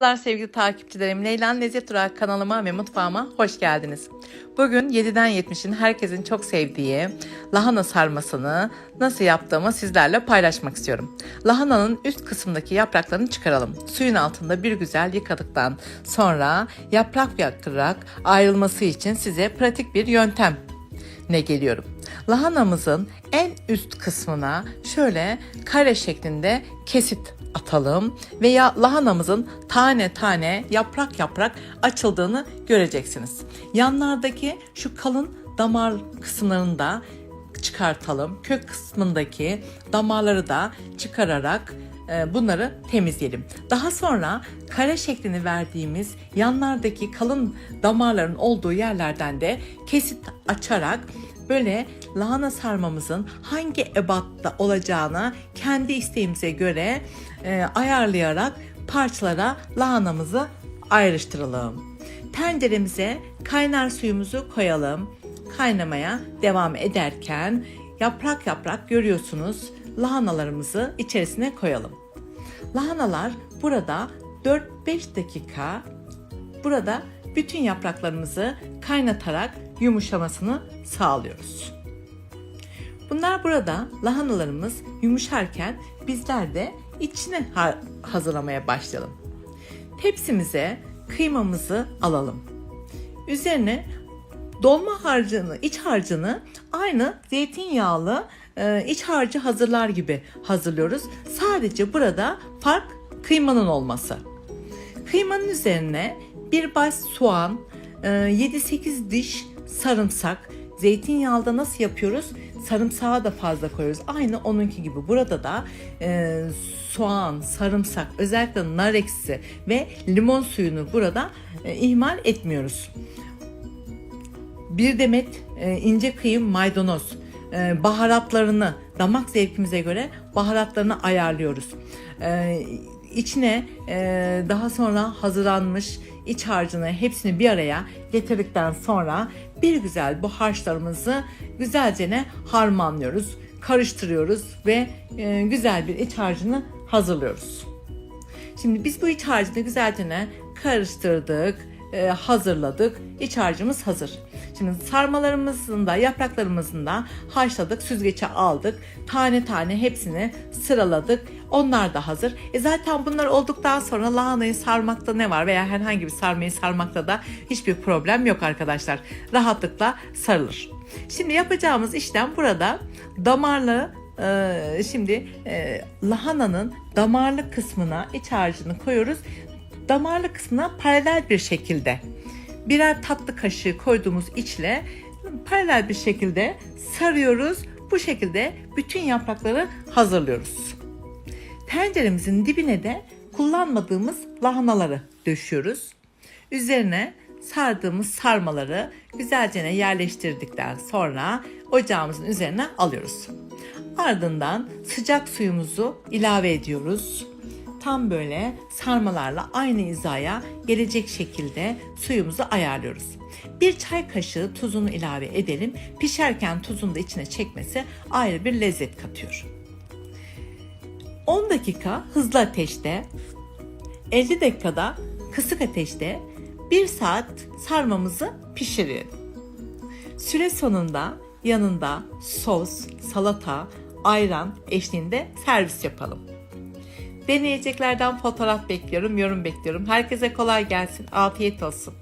Merhabalar sevgili takipçilerim. Leylan Lezzet Durağı kanalıma ve mutfağıma hoş geldiniz. Bugün 7'den 70'in herkesin çok sevdiği lahana sarmasını nasıl yaptığımı sizlerle paylaşmak istiyorum. Lahananın üst kısmındaki yapraklarını çıkaralım. Suyun altında bir güzel yıkadıktan sonra yaprak yaktırarak ayrılması için size pratik bir yöntem ne geliyorum. Lahanamızın en üst kısmına şöyle kare şeklinde kesit atalım ve ya lahanamızın tane tane yaprak yaprak açıldığını göreceksiniz. Yanlardaki şu kalın damar kısımlarını da çıkartalım. Kök kısmındaki damarları da çıkararak bunları temizleyelim. Daha sonra kare şeklini verdiğimiz yanlardaki kalın damarların olduğu yerlerden de kesit açarak böyle lahana sarmamızın hangi ebatta olacağını kendi isteğimize göre e, ayarlayarak parçalara lahanamızı ayrıştıralım. Tenceremize kaynar suyumuzu koyalım. Kaynamaya devam ederken yaprak yaprak görüyorsunuz lahanalarımızı içerisine koyalım. Lahanalar burada 4-5 dakika burada bütün yapraklarımızı kaynatarak yumuşamasını sağlıyoruz. Bunlar burada lahanalarımız yumuşarken bizler de içine ha- hazırlamaya başlayalım. Tepsimize kıymamızı alalım. Üzerine dolma harcını, iç harcını aynı zeytinyağlı e, iç harcı hazırlar gibi hazırlıyoruz. Sadece burada fark kıymanın olması. Kıymanın üzerine bir baş soğan, e, 7-8 diş sarımsak, zeytinyağında nasıl yapıyoruz? Sarımsağı da fazla koyuyoruz. Aynı onunki gibi. Burada da e, soğan, sarımsak, özellikle nar ekşisi ve limon suyunu burada e, ihmal etmiyoruz bir demet e, ince kıyım maydanoz e, baharatlarını damak zevkimize göre baharatlarını ayarlıyoruz. E, içine e, daha sonra hazırlanmış iç harcını hepsini bir araya getirdikten sonra bir güzel bu harçlarımızı güzelce ne harmanlıyoruz, karıştırıyoruz ve e, güzel bir iç harcını hazırlıyoruz. Şimdi biz bu iç harcını güzelce ne karıştırdık, e, hazırladık. İç harcımız hazır. Şimdi sarmalarımızın da yapraklarımızın da haşladık, süzgece aldık. Tane tane hepsini sıraladık. Onlar da hazır. E zaten bunlar olduktan sonra lahanayı sarmakta ne var veya herhangi bir sarmayı sarmakta da hiçbir problem yok arkadaşlar. Rahatlıkla sarılır. Şimdi yapacağımız işlem burada damarlı ee, şimdi e, lahananın damarlı kısmına iç harcını koyuyoruz. Damarlı kısmına paralel bir şekilde birer tatlı kaşığı koyduğumuz içle paralel bir şekilde sarıyoruz. Bu şekilde bütün yaprakları hazırlıyoruz. Tenceremizin dibine de kullanmadığımız lahanaları döşüyoruz. Üzerine sardığımız sarmaları güzelce yerleştirdikten sonra ocağımızın üzerine alıyoruz. Ardından sıcak suyumuzu ilave ediyoruz. Tam böyle sarmalarla aynı hizaya gelecek şekilde suyumuzu ayarlıyoruz. Bir çay kaşığı tuzunu ilave edelim. Pişerken tuzun da içine çekmesi ayrı bir lezzet katıyor. 10 dakika hızlı ateşte, 50 dakikada kısık ateşte 1 saat sarmamızı pişirelim. Süre sonunda yanında sos, salata, ayran eşliğinde servis yapalım. Deneyeceklerden fotoğraf bekliyorum, yorum bekliyorum. Herkese kolay gelsin, afiyet olsun.